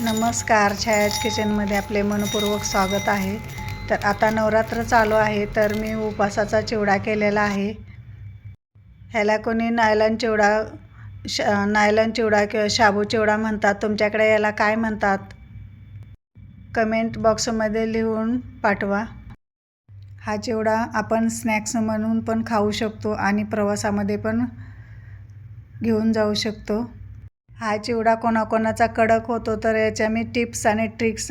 नमस्कार छायाज किचनमध्ये आपले मनपूर्वक स्वागत आहे. तर आता नवरात्र चालू आहे तर मी उपासाचा चिवडा केलेला आहे. ह्याला कोणी नायलन चिवडा श नायलन चिवडा किंवा शाबू चिवडा म्हणतात. तुमच्याकडे याला काय म्हणतात? कमेंट बॉक्समध्ये लिहून पाठवा. हा चिवडा आपण स्नॅक्स म्हणून पण खाऊ शकतो आणि प्रवासामध्ये पण घेऊन जाऊ शकतो. हा चिवडा कोणाकोणाचा कडक होतो तर याच्या मी टिप्स आणि ट्रिक्स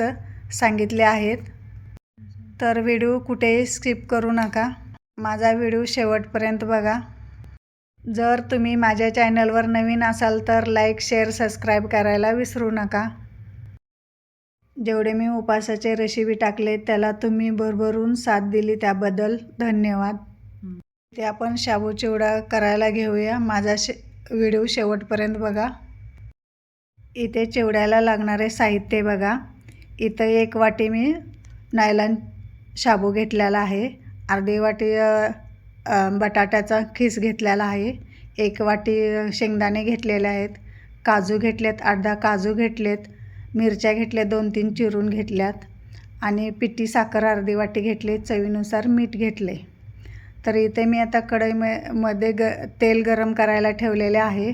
सांगितले आहेत. तर व्हिडिओ कुठेही स्किप करू नका. माझा व्हिडिओ शेवटपर्यंत बघा. जर तुम्ही माझ्या चॅनलवर नवीन असाल तर लाईक शेअर सबस्क्राईब करायला विसरू नका. जेवढे मी उपासाचे रेसिपी टाकले त्याला तुम्ही भरभरून साथ दिली त्याबद्दल धन्यवाद. ते आपण शाबू चिवडा करायला घेऊया. माझा शे व्हिडिओ शेवटपर्यंत बघा. इथे चिवड्याला लागणारे साहित्य बघा. इथं एक वाटी मी नायलन शाबू घेतलेला आहे. अर्धी वाटी बटाट्याचा खीस घेतलेला आहे. एक वाटी शेंगदाणे घेतलेले आहेत. काजू घेतलेत अर्धा काजू घेतलेत. मिरच्या घेतल्या दोन तीन चिरून घेतल्यात. आणि पिठी साखर अर्धी वाटी घेतली चवीनुसार मीठ घेतले. तर इथे मी आता कढईमध्ये ग तेल गरम करायला ठेवलेले आहे.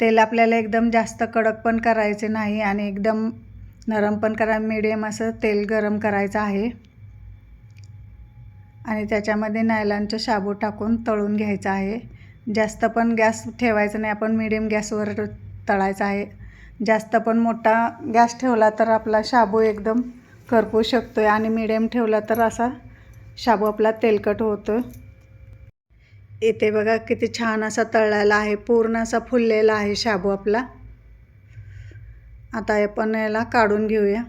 तेल आपल्याला एकदम जास्त कडक पण करायचे नाही आणि एकदम नरम पण करा मिडियम असं तेल गरम करायचं आहे. आणि त्याच्यामध्ये नायलॉनचं शाबू टाकून तळून घ्यायचं आहे. जास्त पण गॅस ठेवायचा नाही आपण मिडियम गॅसवर तळायचं आहे. जास्त पण मोठा गॅस ठेवला तर आपला शाबू एकदम करपू शकतो आहे आणि मिडियम ठेवला तर असा शाबू आपला तेलकट होतो इथे बघा किती छान असा तळलेला आहे पूर्ण असा फुललेला आहे शाबू आपला. आता आपण याला काढून घेऊया.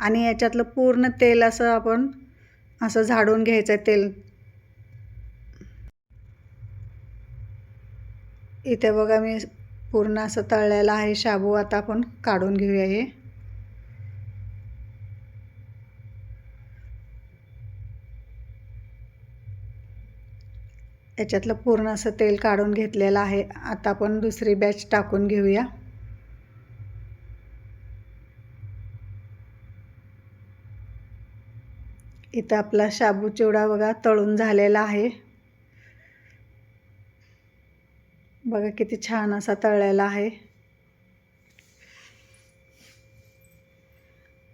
आणि याच्यातलं पूर्ण तेल असं आपण असं झाडून घ्यायचं आहे तेल. इथे बघा मी पूर्ण असं तळलेलं आहे शाबू आता आपण काढून घेऊया हे. याच्यातलं पूर्ण असं तेल काढून घेतलेलं आहे. आता आपण दुसरी बॅच टाकून घेऊया. इथं आपला शाबू चिवडा बघा तळून झालेला आहे. बघा किती छान असा तळलेला आहे.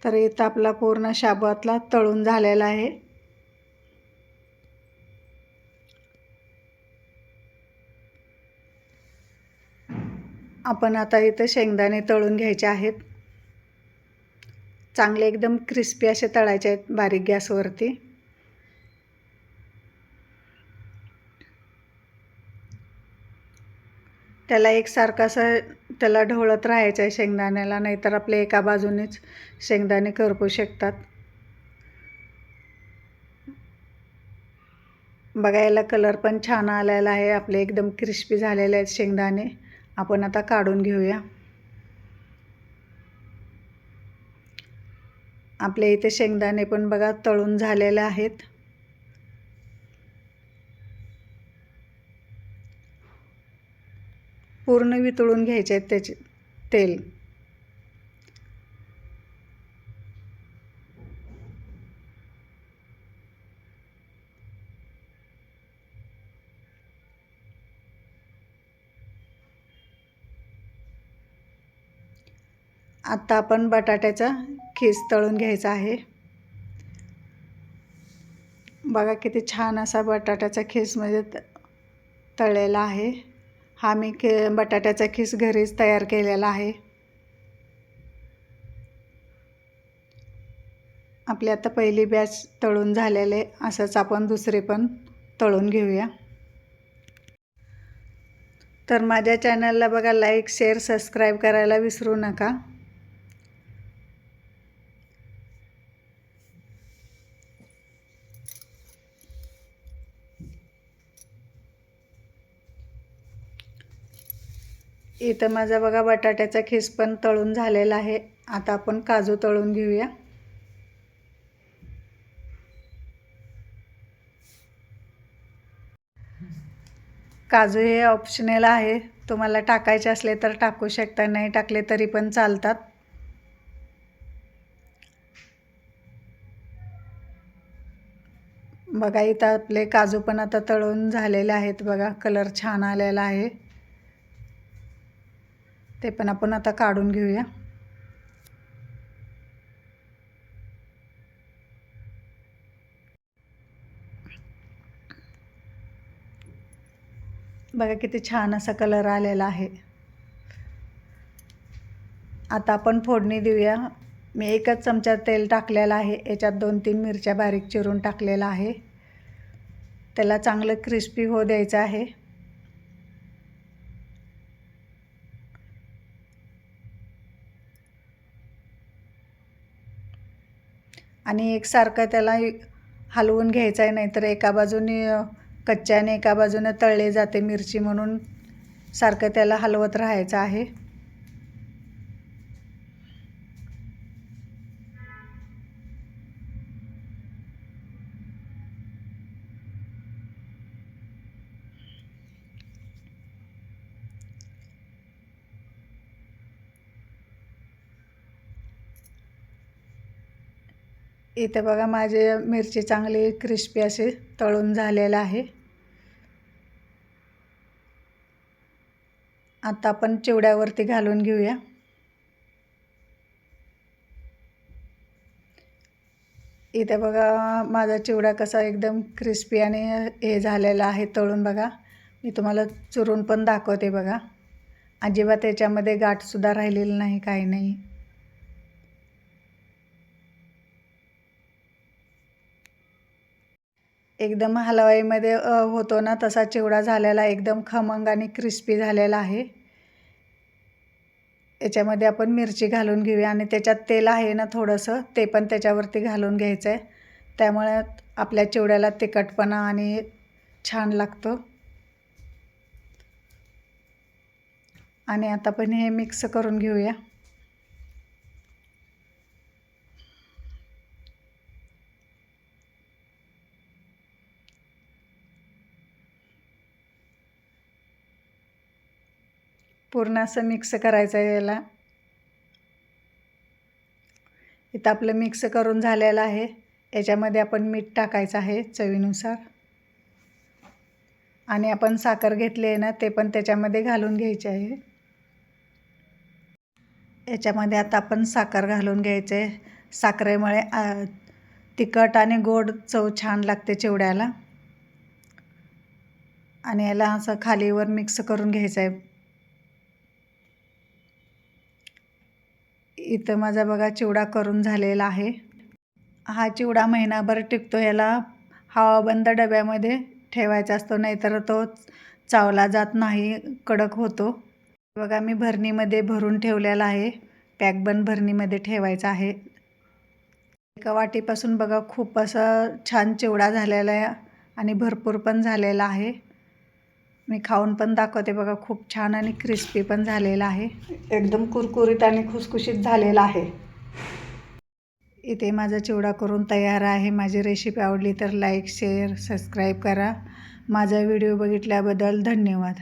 तर इथं आपला पूर्ण शाबूतला तळून झालेला आहे. आपण आता इथं शेंगदाणे तळून घ्यायचे आहेत. चांगले एकदम क्रिस्पी असे तळायचे आहेत बारीक गॅसवरती. त्याला एकसारखं असं त्याला ढवळत राहायचं आहे शेंगदाण्याला नाहीतर आपले एका बाजूनेच शेंगदाणे करपू शकतात. बघायला कलर पण छान आलेला आहे. आपले एकदम क्रिस्पी झालेले आहेत शेंगदाणे. आपण आता काढून घेऊया. आपल्या इथे शेंगदाणे पण बघा तळून झालेले आहेत. पूर्ण वितळून घ्यायचे आहेत त्याचे तेल. आत्ता आपण बटाट्याचा खीस तळून घ्यायचा आहे. बघा किती छान असा बटाट्याचा खीस म्हणजे तळलेला आहे. हा मी के बटाट्याचा खीस घरीच तयार केलेला आहे. आपली आता पहिली बॅच तळून झालेले असंच आपण दुसरे पण तळून घेऊया. तर माझ्या चॅनलला बघा लाईक शेअर सबस्क्राईब करायला विसरू नका. इथं माझा बघा बटाट्याचा खीस पण तळून झालेला आहे. आता आपण काजू तळून घेऊया. काजू हे ऑप्शनल आहे. तुम्हाला टाकायचे असले तर टाकू शकता नाही टाकले तरी पण चालतात. बघा इथं आपले काजू पण आता तळून झालेले आहेत. बघा कलर छान आलेला आहे. ते पण आपण आता काढून घेऊया. बघा किती छान असा कलर आलेला आहे. आता आपण फोडणी देऊया. मी एकच चमचा तेल टाकलेलं आहे. याच्यात दोन तीन मिरच्या बारीक चिरून टाकलेला आहे. त्याला चांगलं क्रिस्पी हो द्यायचं आहे. आणि एकसारखं त्याला हलवून घ्यायचं आहे नाहीतर एका बाजूने कच्च्याने एका बाजूने तळले जाते मिरची म्हणून सारखं त्याला हलवत राहायचं आहे. इथे बघा माझे मिरची चांगली क्रिस्पी असे तळून झालेलं आहे. आता आपण चिवड्यावरती घालून घेऊया. इथे बघा माझा चिवडा कसा एकदम क्रिस्पी आणि हे झालेला आहे तळून बघा. मी तुम्हाला चुरून पण दाखवते बघा. अजिबात त्याच्यामध्ये गाठसुद्धा राहिलेलं नाही काही नाही. एकदम हलवाईमध्ये होतो ना तसा चिवडा झालेला एकदम खमंग आणि क्रिस्पी झालेला आहे. याच्यामध्ये आपण मिरची घालून घेऊया आणि त्याच्यात तेल आहे ना थोडंसं ते पण त्याच्यावरती घालून घ्यायचं आहे त्यामुळे आपल्या चिवड्याला तिखटपणा आणि छान लागतो. आणि आता पण हे मिक्स करून घेऊया. पूर्ण असं मिक्स करायचं आहे याला. इथं आपलं मिक्स करून झालेलं आहे. याच्यामध्ये आपण मीठ टाकायचं आहे चवीनुसार. आणि आपण साखर घेतली आहे ना ते पण त्याच्यामध्ये घालून घ्यायचे आहे. याच्यामध्ये आता आपण साखर घालून घ्यायचे आहे. साखरेमुळे तिखट आणि गोड चव छान लागते चिवड्याला. आणि याला असं खालीवर मिक्स करून घ्यायचं आहे. इथं माझा बघा चिवडा करून झालेला आहे. हा चिवडा महिनाभर टिकतो याला. हवाबंद डब्यामध्ये ठेवायचा असतो नाहीतर तो चावला जात नाही कडक होतो. बघा मी भरणीमध्ये भरून ठेवलेला आहे. पॅकबंद भरणीमध्ये ठेवायचा आहे. एका वाटीपासून बघा खूप असं छान चिवडा झालेला आहे आणि भरपूर पण झालेला आहे. मी खाऊन पण दाखवते बघा खूप छान आणि क्रिस्पी पण झालेला आहे. एकदम कुरकुरीत आणि खुसखुशीत झालेला आहे. इथे माझा चिवडा करून तयार आहे. माझी रेसिपी आवडली तर लाईक शेअर सबस्क्राईब करा. माझा व्हिडिओ बघितल्याबद्दल धन्यवाद.